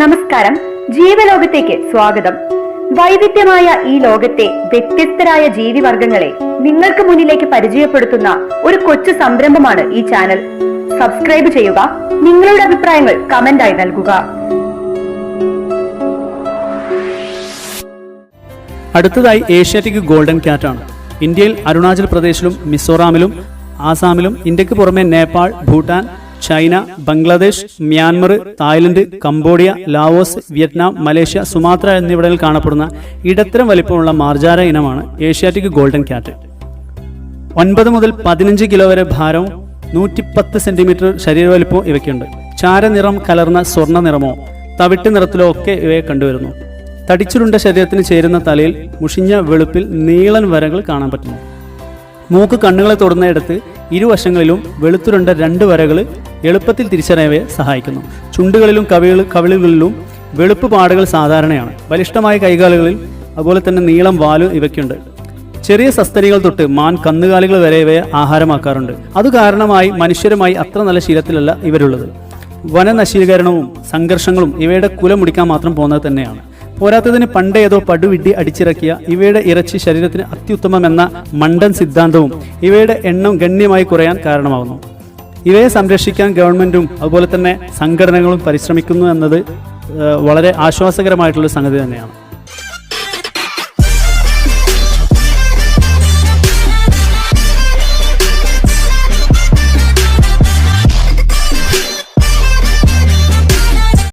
നമസ്കാരം. ജീവലോകത്തേക്ക് സ്വാഗതം. വൈവിധ്യമായ ഈ ലോകത്തെ വ്യത്യസ്തരായ ജീവിവർഗങ്ങളെ നിങ്ങൾക്ക് മുന്നിലേക്ക് പരിചയപ്പെടുത്തുന്ന ഒരു കൊച്ചു സംരംഭമാണ് ഈ ചാനൽ. സബ്സ്ക്രൈബ് ചെയ്യുക നിങ്ങളുടെ അഭിപ്രായങ്ങൾ കമന്റായി നൽകുക. അടുത്തതായി ഏഷ്യാറ്റിക് ഗോൾഡൻ ക്യാറ്റാണ് ഇന്ത്യയിൽ അരുണാചൽ പ്രദേശിലും മിസോറാമിലും ആസാമിലും ഇന്ത്യയ്ക്ക് പുറമെ Nepal Bhutan China Bangladesh Myanmar Thailand Cambodia Laos Vietnam Malaysia Sumatra എന്നിവിടങ്ങളിൽ കാണപ്പെടുന്ന ഇടത്തരം വലിപ്പമുള്ള മാർജാര ഇനമാണ് ഏഷ്യാറ്റിക് ഗോൾഡൻ ക്യാറ്റ് ഒൻപത് മുതൽ പതിനഞ്ച് കിലോ വരെ ഭാരവും നൂറ്റിപ്പത്ത് സെന്റിമീറ്റർ ശരീരവലിപ്പവും ഇവയ്ക്കുണ്ട്. ചാരനിറം കലർന്ന സ്വർണ നിറമോ തവിട്ട് നിറത്തിലോ ഒക്കെ ഇവയെ കണ്ടുവരുന്നു. തടിച്ചുരുണ്ട ശരീരത്തിന് ചേരുന്ന തലയിൽ മുഷിഞ്ഞ വെളുപ്പിൽ നീളൻ വരകൾ കാണാൻ പറ്റുന്നു. മൂക്ക് കണ്ണുകളെ തൊടുന്നയിടത്ത് ഇരുവശങ്ങളിലും വെളുത്തുരണ്ട രണ്ട് വരകൾ എളുപ്പത്തിൽ തിരിച്ചറിയവയെ സഹായിക്കുന്നു. ചുണ്ടുകളിലും കവികൾ കവിളുകളിലും വെളുപ്പ് പാടുകൾ സാധാരണയാണ്. ബലിഷ്ഠമായ കൈകാലുകളിൽ അതുപോലെ തന്നെ നീളം വാലും ഇവയ്ക്കുണ്ട്. ചെറിയ സസ്തനികൾ തൊട്ട് മാൻ കന്നുകാലികൾ വരെ ഇവയെ ആഹാരമാക്കാറുണ്ട്. അത് കാരണമായി മനുഷ്യരുമായി അത്ര നല്ല ശീലത്തിലല്ല ഇവരുള്ളത്. വനനശീകരണവും സംഘർഷങ്ങളും ഇവയുടെ കുല മുടിക്കാൻ മാത്രം പോകുന്നത് തന്നെയാണ്. പോരാത്തതിന് പണ്ടേ ഏതോ പടുവിഡ്ഡി അടിച്ചിറക്കിയ ഇവയുടെ ഇറച്ചി ശരീരത്തിന് അത്യുത്തമം എന്ന മണ്ടൻ സിദ്ധാന്തവും ഇവയുടെ എണ്ണം ഗണ്യമായി കുറയാൻ കാരണമാകുന്നു ഇവയെ സംരക്ഷിക്കാൻ ഗവൺമെന്റും അതുപോലെ തന്നെ സംഘടനകളും പരിശ്രമിക്കുന്നു എന്നത് വളരെ ആശ്വാസകരമായിട്ടുള്ള സംഗതി തന്നെയാണ്.